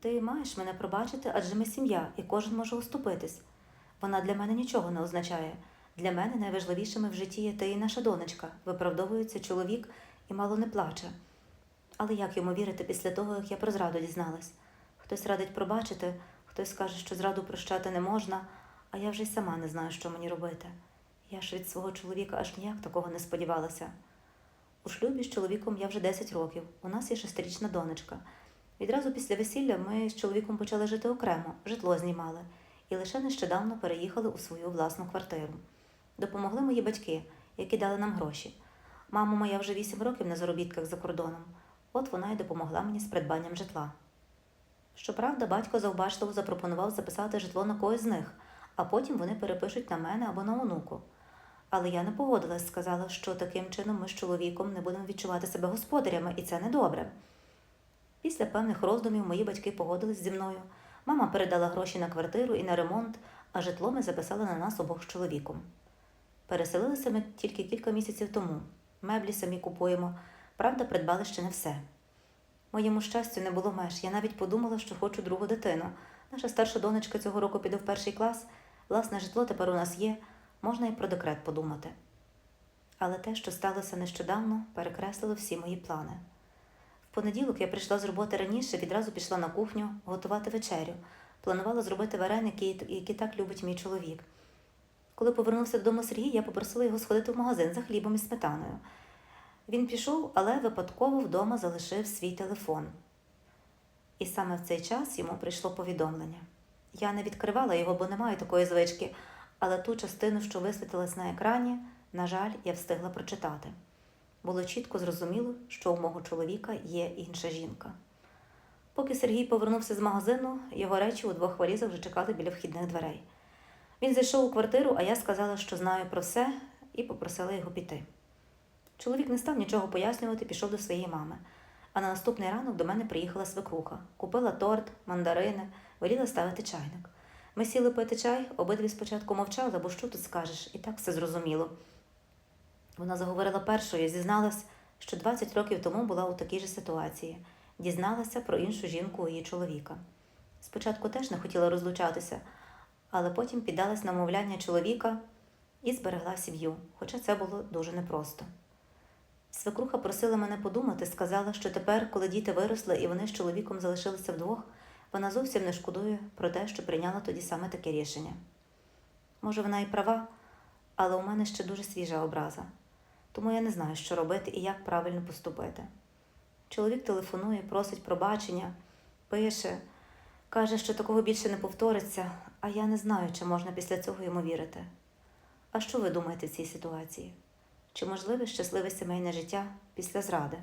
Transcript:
Ти маєш мене пробачити, адже ми сім'я, і кожен може уступитись. Вона для мене нічого не означає. Для мене найважливішими в житті є ти і наша донечка, виправдовується чоловік і мало не плаче. Але як йому вірити після того, як я про зраду дізналась? Хтось радить пробачити, хтось каже, що зраду прощати не можна, а я вже й сама не знаю, що мені робити. Я ж від свого чоловіка аж ніяк такого не сподівалася. У шлюбі з чоловіком я вже 10 років. У нас є шестирічна донечка. Відразу після весілля ми з чоловіком почали жити окремо, житло знімали, і лише нещодавно переїхали у свою власну квартиру. Допомогли мої батьки, які дали нам гроші. Мама моя вже 8 років на заробітках за кордоном. От вона й допомогла мені з придбанням житла. Щоправда, батько завбачливо запропонував записати житло на когось з них, а потім вони перепишуть на мене або на онуку. Але я не погодилась, сказала, що таким чином ми з чоловіком не будемо відчувати себе господарями, і це недобре. Після певних роздумів мої батьки погодились зі мною. Мама передала гроші на квартиру і на ремонт, а житло ми записали на нас обох з чоловіком. Переселилися ми тільки кілька місяців тому. Меблі самі купуємо. Правда, придбали ще не все. Моєму щастю не було меж. Я навіть подумала, що хочу другу дитину. Наша старша донечка цього року піде в перший клас. Власне житло тепер у нас є, можна і про декрет подумати. Але те, що сталося нещодавно, перекреслило всі мої плани. Понеділок я прийшла з роботи раніше, відразу пішла на кухню готувати вечерю. Планувала зробити вареники, які так любить мій чоловік. Коли повернувся додому Сергій, я попросила його сходити в магазин за хлібом і сметаною. Він пішов, але випадково вдома залишив свій телефон. І саме в цей час йому прийшло повідомлення. Я не відкривала його, бо не маю такої звички, але ту частину, що висвітилась на екрані, на жаль, я встигла прочитати. Було чітко зрозуміло, що у мого чоловіка є інша жінка. Поки Сергій повернувся з магазину, його речі у двох валізах вже чекали біля вхідних дверей. Він зайшов у квартиру, а я сказала, що знаю про все, і попросила його піти. Чоловік не став нічого пояснювати, пішов до своєї мами. А на наступний ранок до мене приїхала свекруха, купила торт, мандарини, веліла ставити чайник. Ми сіли пити чай, обидві спочатку мовчали, бо що тут скажеш, і так все зрозуміло. Вона заговорила першою, зізналась, що 20 років тому була у такій же ситуації, дізналася про іншу жінку її чоловіка. Спочатку теж не хотіла розлучатися, але потім піддалась на мовляння чоловіка і зберегла сім'ю, хоча це було дуже непросто. Свекруха просила мене подумати, сказала, що тепер, коли діти виросли і вони з чоловіком залишилися вдвох, вона зовсім не шкодує про те, що прийняла тоді саме таке рішення. Може, вона і права, але у мене ще дуже свіжа образа, тому я не знаю, що робити і як правильно поступити. Чоловік телефонує, просить пробачення, пише, каже, що такого більше не повториться, а я не знаю, чи можна після цього йому вірити. А що ви думаєте в цій ситуації? Чи можливе щасливе сімейне життя після зради?